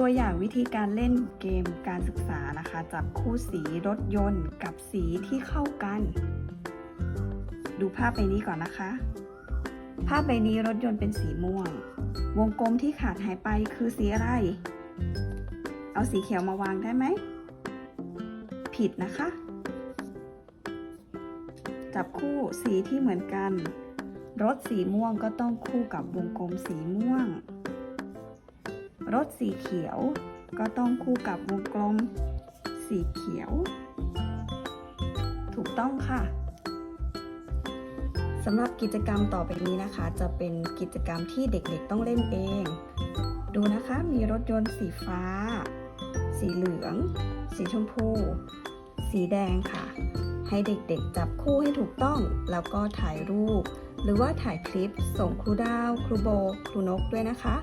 ตัวอย่างวิธีการเล่นเกมการศึกษานะคะ จับคู่สีรถยนต์กับสีที่เข้ากัน ดูภาพใบนี้ก่อนนะคะ ภาพใบนี้รถยนต์เป็นสีม่วง วงกลมที่ขาดหายไปคือสีอะไร เอาสีเขียวมาวางได้ไหม ผิดนะคะ จับคู่สีที่เหมือนกัน รถสีม่วงก็ต้องคู่กับวงกลมสีม่วง รถสีเขียว ก็ต้องคู่กับวงกลมสีเขียว ถูกต้องค่ะสำหรับกิจกรรมต่อไปนี้นะคะ จะเป็นกิจกรรมที่เด็กๆต้องเล่นเอง ดูนะคะมีรถยนต์สีฟ้า สีเหลือง สีชมพู สีแดงค่ะ ให้เด็กๆ จับคู่ให้ถูกต้อง แล้วก็ถ่ายรูป หรือว่าถ่ายคลิปส่งครูดาว ครูโบ ครูนกด้วยนะคะ